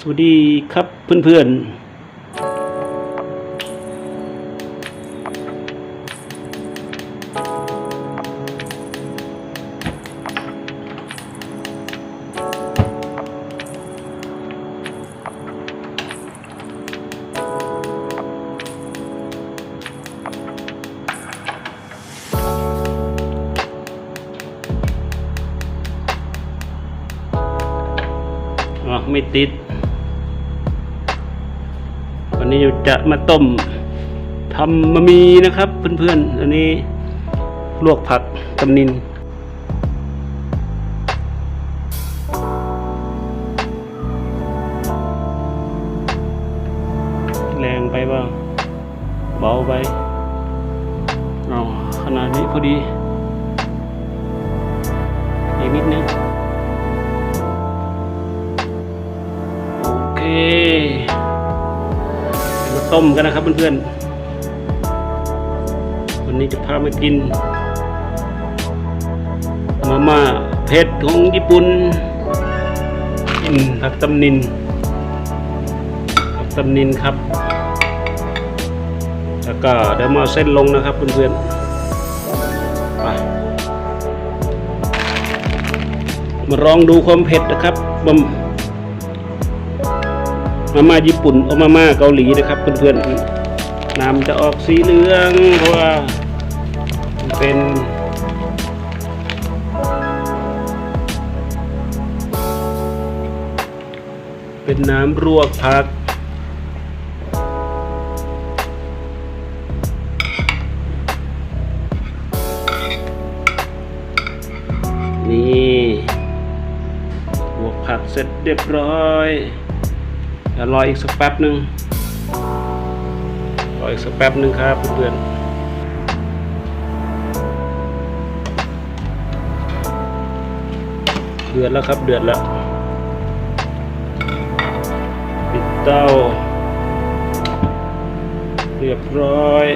สวัสดีครับเพื่อนๆอ๋อไม่ติด วันนี้จะมาต้มทำมะมีนะครับเพื่อนๆ อันนี้ลวกผักตำนินแรงไปบ้าง เบาไปเอาขนาดนี้พอดีอีกนิดนึง ต้มกันนะครับเพื่อนๆ วันนี้จะพามากิน มาม่าเผ็ดของญี่ปุ่นกินผักตำนินผักตำนินครับ แล้วก็เดี๋ยวมาเส้นลงนะครับเพื่อนๆ ไป มาลองดูความเผ็ดนะครับบม มาม่าญี่ปุ่นเอมาม่าเกาหลีนะครับเพื่อนๆน้ำจะออกสีเหลืองเพราะว่ามันเป็นเป็นน้ำรวกผัก นี่ลวกผักเสร็จเรียบร้อย ดี๋ยวรออีกสักแป๊บหนึ่งรออีกสักแป๊บหนึ่งครับเพื่อนเดือดแล้วครับเดือดแล้วปิดเตาเรียบร้อย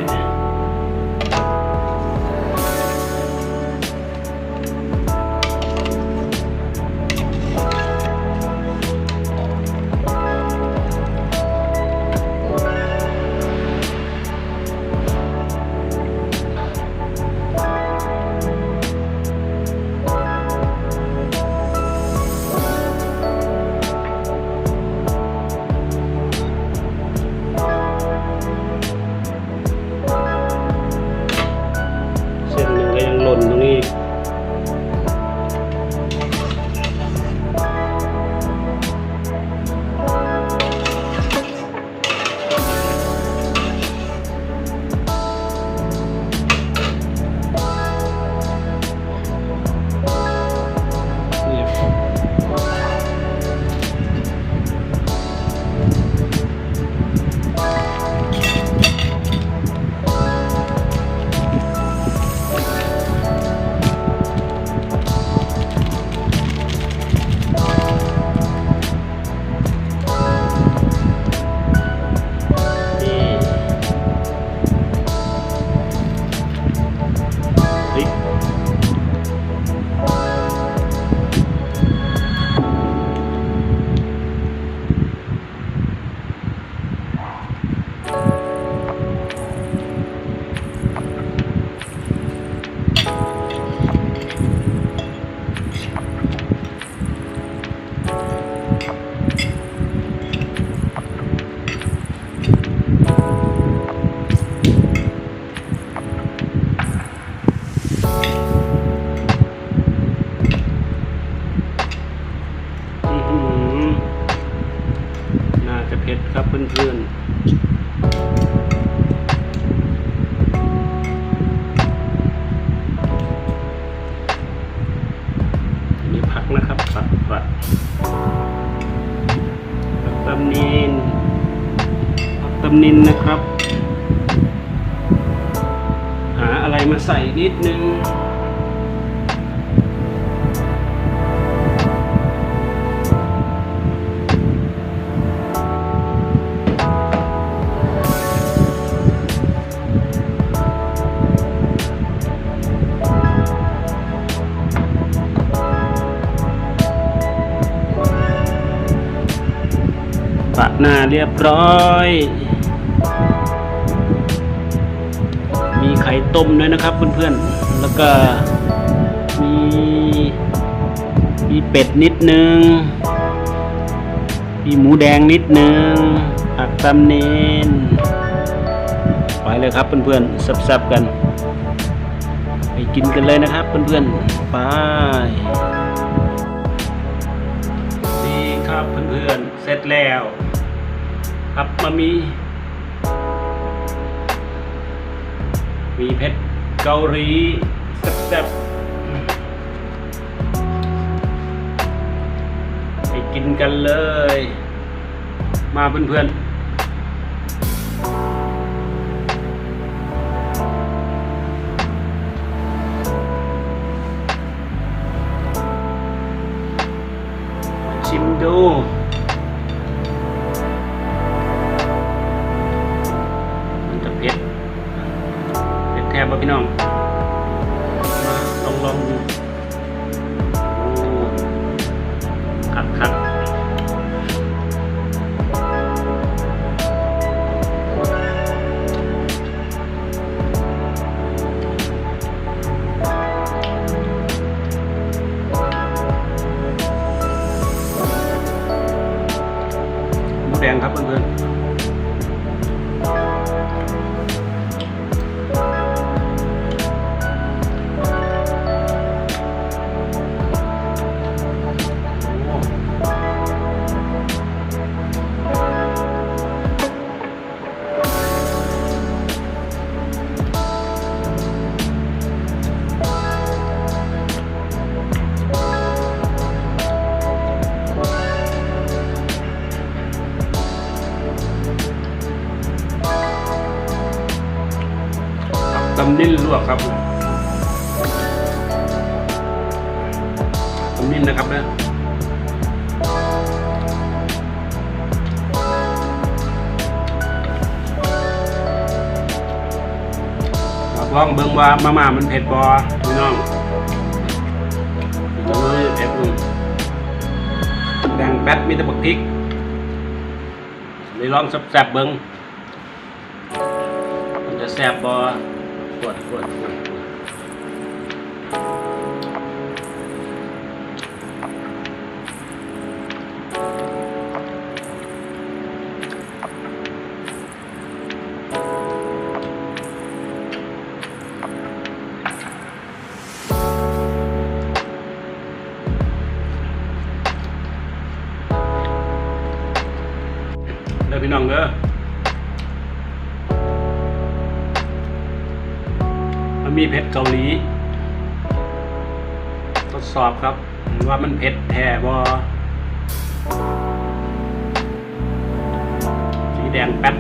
ตำนินผักตำนินนะครับ หาอะไรมาใส่นิดนึง หน้าเรียบร้อย มีไข่ต้มด้วยนะครับเพื่อนๆ แล้วก็มีมีเป็ดนิดนึง มีหมูแดงนิดนึงผักตำเนนไปเลยครับเพื่อนๆสับๆกันไปกินกันเลยนะครับเพื่อนๆไปนี่ครับเพื่อนๆเสร็จแล้ว ครับมามี มีเพชรเกาหลีแซ่บๆไปกินกันเลย มาเพื่อนๆชิมดู พี่น้อง อกครับตำนิ่นนะครับนะลองเบิ่งว่ามาม่ามันเผ็ดบ่พี่น้องเอ้ยเผ็ดอืมแดงแป๊ดมีแต่บักพริกเลยลองแซ่บๆเบิ่งมันจะแซ่บบ่ปอ พี่น้องเมีเผ็ดเกาหลี ทดสอบครับ ว่ามันเผ็ดแท้บอสีแดงแป๊ด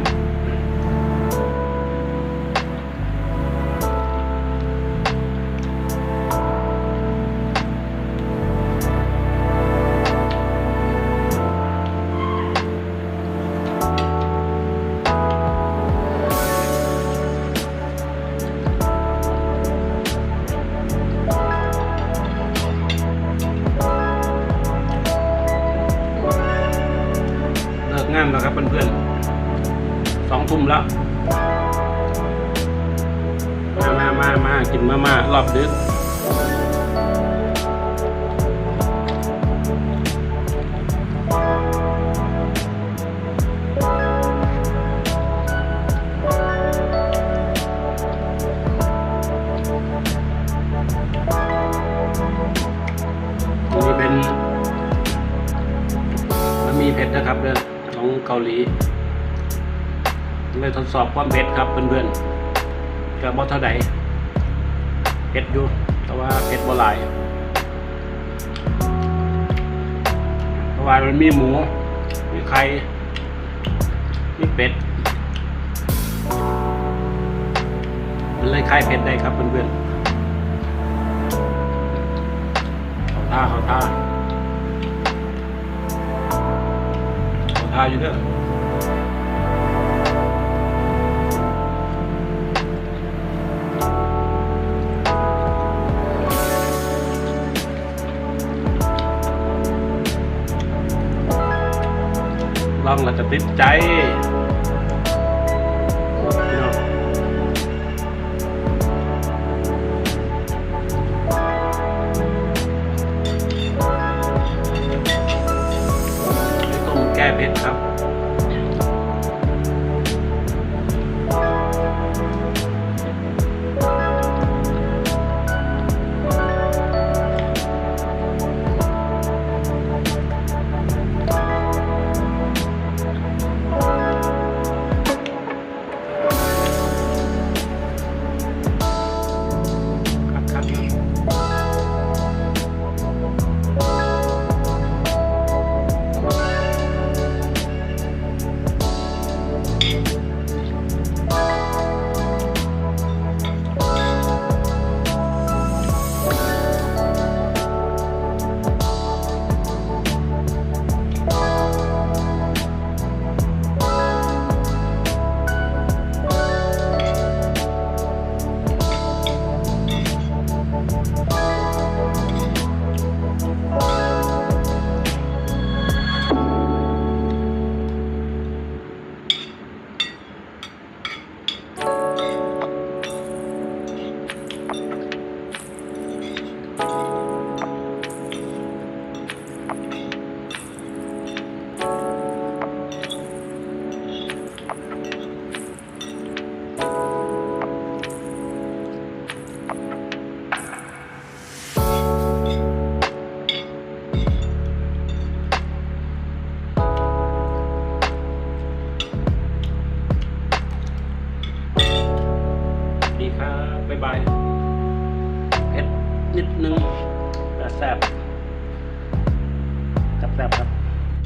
ครับเพื่อนๆสองทุ่มแล้ว มามามามากินมาม่ารอบดึก หลีเลยทดสอบความเผ็ดครับเพื่อนๆกับบอเท่าไหร่เผ็ดอยู่แต่ว่าเผ็ดบ่หลายเพราะว่ามันมีหมู มีไข่ มีเป็ดมันเลยคลายเผ็ดได้ครับเพื่อนๆเขาท่าเขาท่า เขาท่าอยู่เ